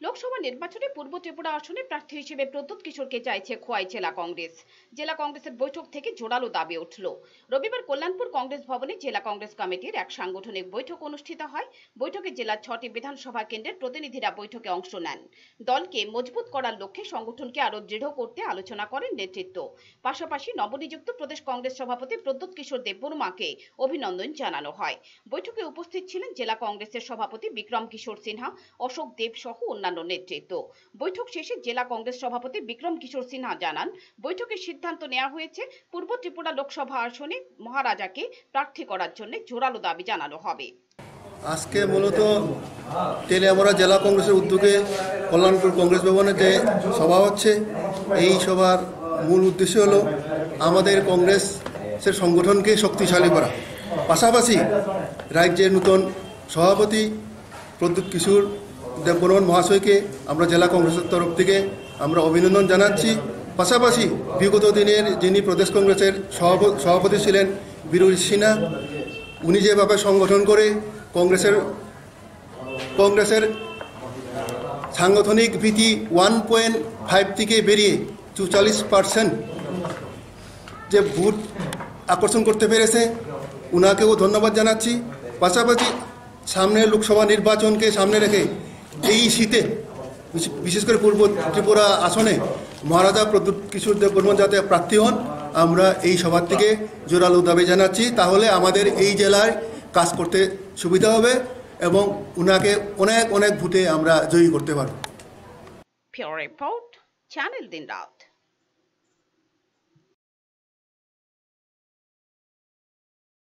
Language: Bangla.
লোকসভা নির্বাচনে পূর্ব ত্রিপুরা আসনে প্রার্থী হিসেবে প্রদ্যুৎ কিশোরকে চাইছে খোয়াই জেলা কংগ্রেস। জেলা কংগ্রেসের বৈঠক থেকে জোরালো দাবি উঠল। রবিবার কল্যাণপুর কংগ্রেস ভবনে জেলা কংগ্রেস কমিটির এক সাংগঠনিক বৈঠক অনুষ্ঠিত হয়। বৈঠকে জেলার ছটি বিধানসভা কেন্দ্রের প্রতিনিধিরা বৈঠকে অংশ নেন। দলকে মজবুত করার লক্ষ্যে সংগঠনকে আরও দৃঢ় করতে আলোচনা করেন নেতৃত্ব। পাশাপাশি নবনিযুক্ত প্রদেশ কংগ্রেস সভাপতি প্রদ্যুৎ কিশোর দেববর্মাকে অভিনন্দন জানানো হয়। বৈঠকে উপস্থিত ছিলেন জেলা কংগ্রেসের সভাপতি বিক্রম কিশোর সিনহা, অশোক দেব সহ অন্যান্য নেতৃত্ব। বৈঠক শেষে জেলা কংগ্রেস সভাপতি বিক্রম কিশোর সিনহা জানান, বৈঠকে সিদ্ধান্ত নেওয়া হয়েছে, পূর্ব ত্রিপুরা লোকসভা আসনে মহারাজাকে প্রার্থী করার জন্য জোরালো দাবি জানানো হবে। আজকে মূলত তেলিয়ামরা জেলা কংগ্রেসের উদ্যোগে কল্যাণপুর কংগ্রেস ভবনে যে সভা হচ্ছে, এই সভার মূল উদ্দেশ্য হলো আমাদের কংগ্রেসের সংগঠনকে শক্তিশালী করা। পাশাপাশি রাজ্যের নূতন সভাপতি প্রদ্যুৎ কিশোর দেববর্মন মহাশয়কে আমরা জেলা কংগ্রেসের তরফ থেকে আমরা অভিনন্দন জানাচ্ছি। পাশাপাশি বিগত দিনের যিনি প্রদেশ কংগ্রেসের সভাপ- সভাপতি ছিলেন বীরুল সিনহা, উনি যেভাবে সংগঠন করে কংগ্রেসের কংগ্রেসের সাংগঠনিক ভীতি ওয়ান পয়েন্ট ফাইভ থেকে বেরিয়ে চুচাল্লিশ পার্সেন্ট যে ভোট আকর্ষণ করতে পেরেছে, উনাকেও ধন্যবাদ জানাচ্ছি। পাশাপাশি সামনে লোকসভা নির্বাচনকে সামনে রেখে এই শীতে বিশেষ করে পূর্ব ত্রিপুরা আসনে মহারাজা প্রদ্যুৎ কিশোর দেব বর্মন যাতে প্রার্থী হন, আমরা এই সভার থেকে জোরালো দাবি জানাচ্ছি তাহলে আমাদের এই জেলায় কাজ করতে সুবিধা হবে এবং ওনাকে অনেক অনেক ভূতে আমরা জয়ী করতে পারব রিপোর্ট, চ্যানেল দিন Rat.